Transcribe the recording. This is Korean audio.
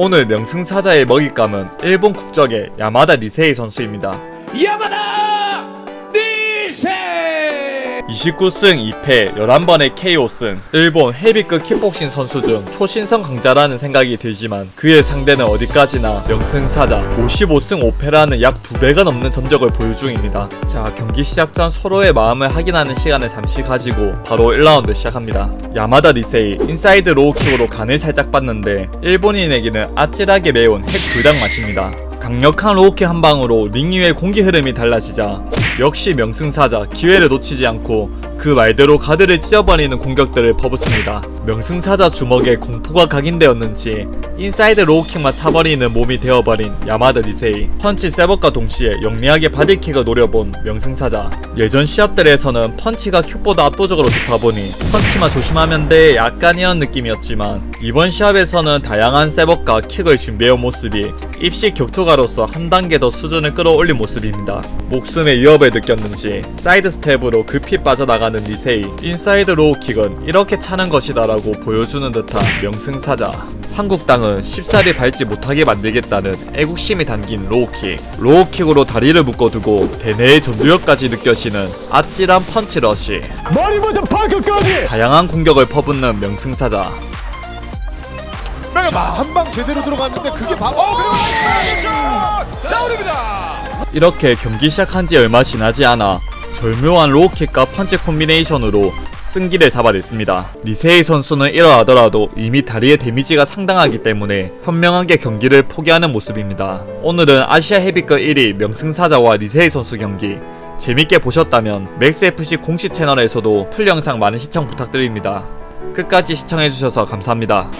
오늘 명승사자의 먹잇감은 일본 국적의 야마다 니세이 선수입니다. 야마다 29승 2패 11번의 KO승. 일본 헤비급 킥복싱 선수 중 초신성 강자라는 생각이 들지만 그의 상대는 어디까지나 명승사자 55승 5패라는 약 2배가 넘는 전적을 보유 중입니다. 자 경기 시작 전 서로의 마음을 확인하는 시간을 잠시 가지고 바로 1라운드 시작합니다. 야마다 리세이 인사이드 로우킥으로 간을 살짝 봤는데 일본인에게는 아찔하게 매운 핵 불닭 맛입니다. 강력한 로우킥 한 방으로 링 위의 공기 흐름이 달라지자 역시 명승사자 기회를 놓치지 않고 그 말대로 가드를 찢어버리는 공격들을 퍼붓습니다. 명승사자 주먹에 공포가 각인되었는지 인사이드 로우킥만 차버리는 몸이 되어버린 야마다 니세이 펀치 세법과 동시에 영리하게 바디킥을 노려본 명승사자 예전 시합들에서는 펀치가 킥보다 압도적으로 좋다 보니 펀치만 조심하면 돼 약간 이런 느낌이었지만 이번 시합에서는 다양한 세법과 킥을 준비해온 모습이 입시 격투가로서 한 단계 더 수준을 끌어올린 모습입니다. 목숨의 위협을 느꼈는지 사이드 스텝으로 급히 빠져나가 는 니세이 인사이드 로우킥은 이렇게 차는 것이다 라고 보여주는 듯한 명승사자. 한국 땅은 쉽사리 밟지 못하게 만들겠다는 애국심이 담긴 로우킥. 로우킥으로 다리를 묶어두고 대뇌의 전두엽까지 느껴지는 아찔한 펀치 러시. 머리부터 발끝까지! 다양한 공격을 퍼붓는 명승사자. 자, 한방 제대로 들어갔는데 그게 바로 어, 그리고 나오릅니다. 이렇게 경기 시작한 지 얼마 지나지 않아 절묘한 로우킥과 펀치 콤비네이션으로 승기를 잡아냈습니다. 리세이 선수는 이러하더라도 이미 다리의 데미지가 상당하기 때문에 현명하게 경기를 포기하는 모습입니다. 오늘은 아시아 헤비급 1위 명승사자와 리세이 선수 경기 재밌게 보셨다면 맥스FC 공식 채널에서도 풀 영상 많은 시청 부탁드립니다. 끝까지 시청해주셔서 감사합니다.